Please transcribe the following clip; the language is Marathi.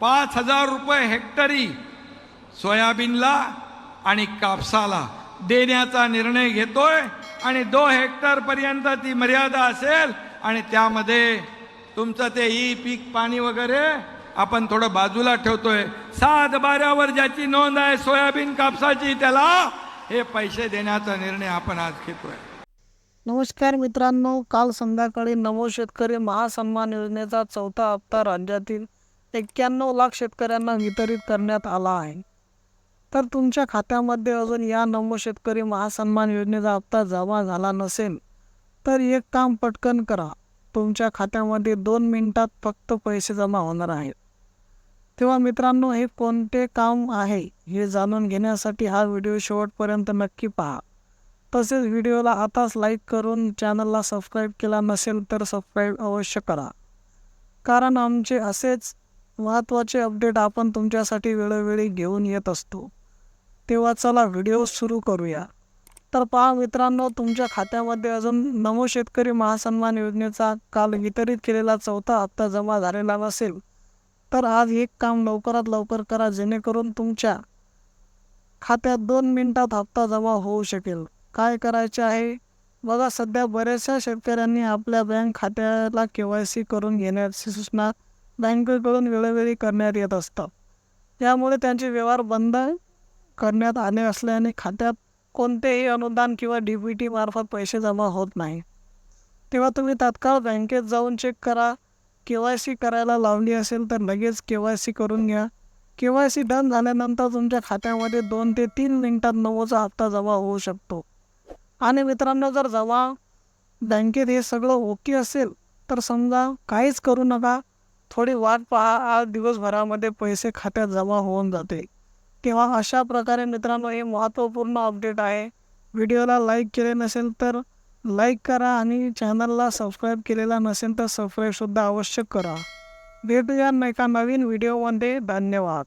पाच हजार रुपये हेक्टरी सोयाबीनला आणि कापसाला देण्याचा निर्णय घेतोय आणि दो हेक्टरपर्यंत ती मर्यादा असेल आणि त्यामध्ये तुमचं ते ई पीक पाणी वगैरे आपण थोडं बाजूला ठेवतोय. सात बाऱ्यावर ज्याची नोंद आहे सोयाबीन कापसाची त्याला हे पैसे देण्याचा निर्णय आपण आज घेतोय. नमस्कार मित्रांनो काल संध्याकाळी नवो शेतकरी महासन्मान योजनेचा चौथा हप्ता राज्यातील एक्क्याण्णव लाख शेतकऱ्यांना वितरित करण्यात आला आहे. तर तुमच्या खात्यामध्ये अजून या नमो शेतकरी महासन्मान योजनेचा हप्ता जमा झाला नसेल तर एक काम पटकन करा. तुमच्या खात्यामध्ये दोन मिनिटात फक्त पैसे जमा होणार आहेत. तेव्हा मित्रांनो हे कोणते काम आहे हे जाणून घेण्यासाठी हा व्हिडिओ शेवटपर्यंत नक्की पहा. तसेच व्हिडिओला आताच लाईक करून चॅनलला सबस्क्राईब केला नसेल तर सबस्क्राईब अवश्य करा. कारण आमचे असेच महत्त्वाचे अपडेट आपण तुमच्यासाठी वेळोवेळी घेऊन येत असतो. तेव्हा चला व्हिडिओ सुरू करूया. तर पहा मित्रांनो तुमच्या खात्यामध्ये अजून नमो शेतकरी महासन्मान योजनेचा काल वितरित केलेला चौथा हप्ता जमा झालेला नसेल तर आज एक काम लवकरात लवकर करा जेणेकरून तुमच्या खात्यात दोन मिनिटात हप्ता जमा होऊ शकेल. काय करायचे आहे? बघा सध्या बऱ्याचशा शेतकऱ्यांनी आपल्या बँक खात्याला के वाय सी करून घेण्याची सूचना बँकेकडून वेळोवेळी करण्यात येत असतात त्यामुळे त्यांचे व्यवहार बंद करण्यात आले असल्याने खात्यात कोणतेही अनुदान किंवा डी बी टी मार्फत पैसे जमा होत नाही. तेव्हा तुम्ही तात्काळ बँकेत जाऊन चेक करा. के वाय सी करायला लावली असेल तर लगेच के वाय सी करून घ्या. के वाय सी डन झाल्यानंतर तुमच्या खात्यामध्ये दोन ते तीन मिनिटात नवोचा हप्ता जमा होऊ शकतो. आणि मित्रांनो जर जमा बँकेत हे सगळं ओके असेल तर समजा काहीच करू नका. थोडी वाट पहा आज दिवसभरामध्ये पैसे खात्यात जमा होऊन जाते. तेव्हा अशा प्रकारे मित्रांनो हे महत्त्वपूर्ण अपडेट आहे. व्हिडिओला लाईक केले नसेल तर लाईक करा आणि चॅनलला सबस्क्राईब केलेला नसेल तर सबस्क्राईबसुद्धा आवश्यक करा. भेटूया एका नवीन व्हिडिओमध्ये धन्यवाद.